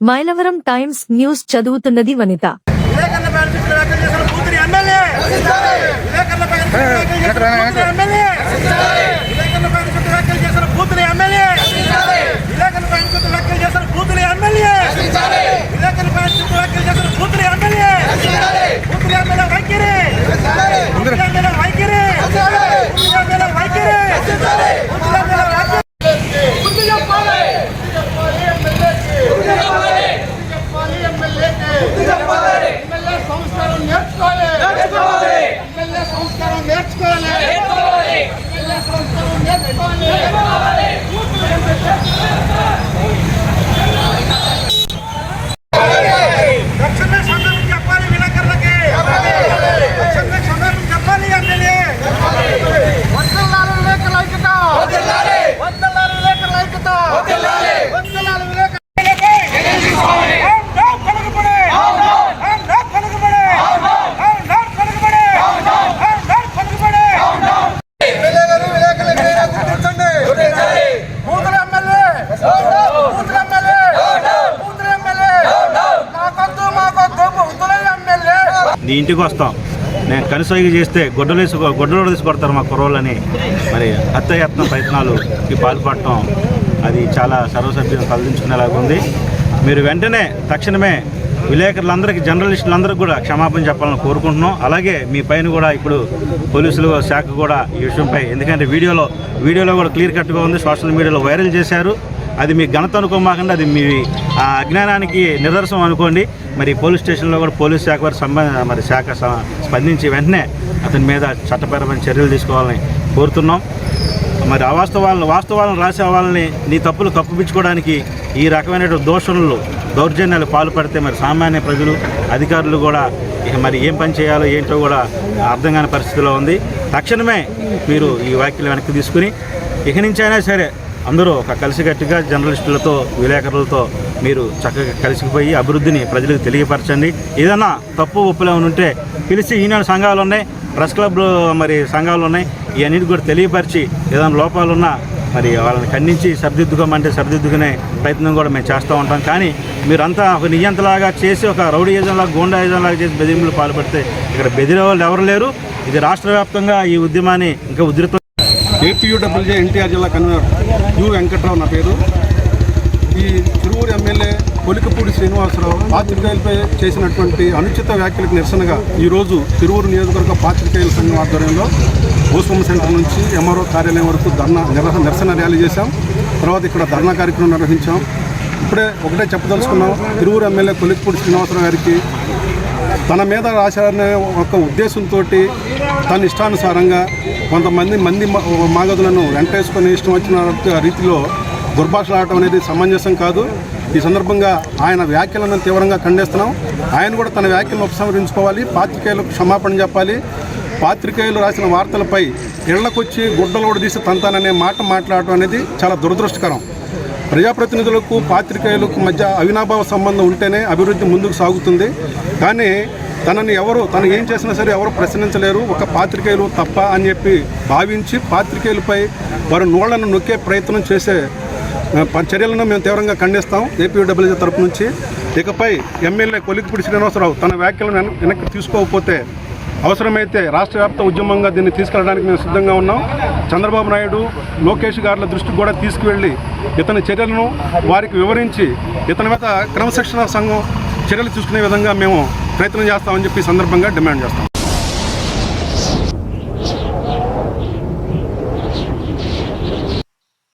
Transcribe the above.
Mylavaram times news చదువుతున్నది వనిత. విలేకరుల పైన చుట్టూ వ్యాఖ్యలు చేసిన కూతురి ఎమ్మెల్యే విలేకరుల పైన చుట్టూ వ్యాఖ్యలు చేసిన కూతురి ఎమ్మెల్యే విలేకరుల పైన చుట్టూ వ్యాఖ్యలు చేసిన కూతురి ఎమ్మెల్యే విలేకరుల పైన చుట్టూ వ్యాఖ్యలు చేసిన కూతురి ఎమ్మెల్యే విలేకరుల పైన చుట్టూ వ్యాఖ్యలు చేసిన కూతురి ఎమ్మెల్యే కూతురి ఎమ్మెల్యే వైఖరి కూతురి ఎమ్మెల్యే వైఖరి కూతురి ఎమ్మెల్యే వైఖరి కూతురి ఎమ్మెల్యే వైఖరి బుద్ధి చెప్పాలి బుద్ధి చెప్పాలి ఎమ్మెల్యేకి బుద్ధి చెప్పాలి ఎమ్మెల్యే సంస్కారం నేర్చుకోవాలి నేర్చుకోవాలి ఎమ్మెల్యే సంస్కారం నేర్చుకోవాలి నేర్చుకోవాలి ఎమ్మెల్యే సంస్కారం నేర్చుకోవాలి తక్షణమే సందర్భం చెప్పాలి విలేకరులకి తక్షణమే సందర్భం చెప్పాలి ఎమ్మెల్యే వద్దలాలు విలేకరుల ఐక్యత వద్దలాలు విలేకరుల ఐక్యత వద్దలాలు విలేకరుల నీ ఇంటికి వస్తాం. నేను కనుసైగ చేస్తే గొడ్డలేసి గొడ్డలు తీసి కొడతారు మా కుర్రోళ్ళని. మరి హత్యాయత్న ప్రయత్నాలుకి పాల్పడటం అది చాలా సర్వసభ్యం తలదించుకునేలాగా ఉంది. మీరు వెంటనే తక్షణమే విలేకరులందరికీ జర్నలిస్టులందరికీ కూడా క్షమాపణ చెప్పాలని కోరుకుంటున్నాం. అలాగే మీ పైన కూడా ఇప్పుడు పోలీసులు శాఖ కూడా ఈ విషయంపై ఎందుకంటే వీడియోలో వీడియోలో కూడా క్లియర్ కట్గా ఉంది. సోషల్ మీడియాలో వైరల్ చేశారు. అది మీ ఘనత అనుకోమాకండి అది మీ ఆ, అజ్ఞానానికి నిదర్శనం అనుకోండి. మరి పోలీస్ స్టేషన్లో కూడా పోలీస్ శాఖ వారు సంబంధ మరి శాఖ స్పందించి వెంటనే అతని మీద చట్టపరమైన చర్యలు తీసుకోవాలని కోరుతున్నాం. మరి అవాస్తవాలను వాస్తవాలను రాసే వాళ్ళని నీ తప్పులు కప్పిపించుకోవడానికి ఈ రకమైనటువంటి దోషణలు దౌర్జన్యాలు పాల్పడితే మరి సామాన్య ప్రజలు అధికారులు కూడా ఇక మరి ఏం పని చేయాలో ఏంటో కూడా అర్థం కాని పరిస్థితిలో ఉంది. తక్షణమే మీరు ఈ వ్యాఖ్యలు వెనక్కి తీసుకుని ఇక నుంచి అయినా సరే అందరూ ఒక కలిసికట్టుగా జర్నలిస్టులతో విలేకరులతో మీరు చక్కగా కలిసిపోయి అభివృద్ధిని ప్రజలకు తెలియపరచండి. ఏదైనా తప్పు ఒప్పులే ఉంటే పిలిచి ఈనాడు సంఘాలు ఉన్నాయి ప్రెస్ క్లబ్లు మరి సంఘాలు ఉన్నాయి ఇవన్నిటి కూడా తెలియపరిచి ఏదైనా లోపాలున్నా మరి వాళ్ళని ఖండించి సరిదిద్దుకోమంటే సరిదిద్దుకునే ప్రయత్నం కూడా మేము చేస్తూ ఉంటాం. కానీ మీరంతా ఒక నియంతలాగా చేసి ఒక రౌడీ ఏజెంట్లాగా గోండా చేసి బెదిరింపులు పాల్పడితే ఇక్కడ బెదిరే వాళ్ళు ఎవరు లేరు. ఇది రాష్ట్ర వ్యాప్తంగా ఈ ఉద్యమాన్ని ఇంకా ఉధృతం ఏపీయూడబ్ల్యూజే ఎన్టీఆర్ జిల్లా కన్వీనర్. యు వెంకట్రావు నా పేరు. ఈ తిరువూరు ఎమ్మెల్యే కొలికపూడి శ్రీనివాసరావు పాత్రికేయులపై చేసినటువంటి అనుచిత వ్యాఖ్యలకు నిరసనగా ఈరోజు తిరువూరు నియోజకవర్గ పాత్రికేయుల సంఘం ఆధ్వర్యంలో భూస్వామి సెంటర్ నుంచి ఎంఆర్ఓ కార్యాలయం వరకు ధర్నా నిరసన నిరసన ర్యాలీ చేశాం. తర్వాత ఇక్కడ ధర్నా కార్యక్రమం నిర్వహించాం. ఇప్పుడే ఒకటే చెప్పదలుచుకున్నాం. తిరువూరు ఎమ్మెల్యే కొలికపూడి శ్రీనివాసరావు గారికి తన మీద రాశారనే ఒక ఉద్దేశంతో తన ఇష్టానుసారంగా కొంతమంది మంది మాగదులను వెంటేసుకొని ఇష్టం వచ్చిన రీతిలో దుర్భాషలాడటం అనేది సమంజసం కాదు. ఈ సందర్భంగా ఆయన వ్యాఖ్యలను తీవ్రంగా ఖండిస్తున్నాం. ఆయన కూడా తన వ్యాఖ్యలను ఉపసంహరించుకోవాలి. పాత్రికేయులకు క్షమాపణ చెప్పాలి. పాత్రికేయులు రాసిన వార్తలపై ఇళ్ళకొచ్చి కూడా తీసి తంతాననే మాట మాట్లాడటం అనేది చాలా దురదృష్టకరం. ప్రజాప్రతినిధులకు పాత్రికేయులకు మధ్య అవినాభావ సంబంధం ఉంటేనే అభివృద్ధి ముందుకు సాగుతుంది. కానీ తనని ఎవరు తను ఏం చేసినా సరే ఎవరు ప్రశ్నించలేరు. ఒక పాత్రికేయులు తప్ప అని చెప్పి భావించి పాత్రికేయులపై వారు నోళ్ళను నొక్కే ప్రయత్నం చేసే ప- చర్యలను మేము తీవ్రంగా ఖండిస్తాం ఏపీడబ్ల్యూజీ తరపు నుంచి. ఇకపై ఎమ్మెల్యే కొలికిపూడి శ్రీనివాసరావు తన వ్యాఖ్యలను వెనక్కి తీసుకోకపోతే అవసరమైతే రాష్ట్ర వ్యాప్త ఉద్యమంగా దీన్ని తీసుకెళ్ళడానికి మేము సిద్ధంగా ఉన్నాం. చంద్రబాబు నాయుడు లోకేష్ గారుల దృష్టికి కూడా తీసుకువెళ్ళి ఇతని చర్యలను వారికి వివరించి ఇతని మీద క్రమశిక్షణ సంఘం చర్యలు తీసుకునే విధంగా మేము ప్రయత్నం చేస్తామని చెప్పి సందర్భంగా డిమాండ్ చేస్తాం.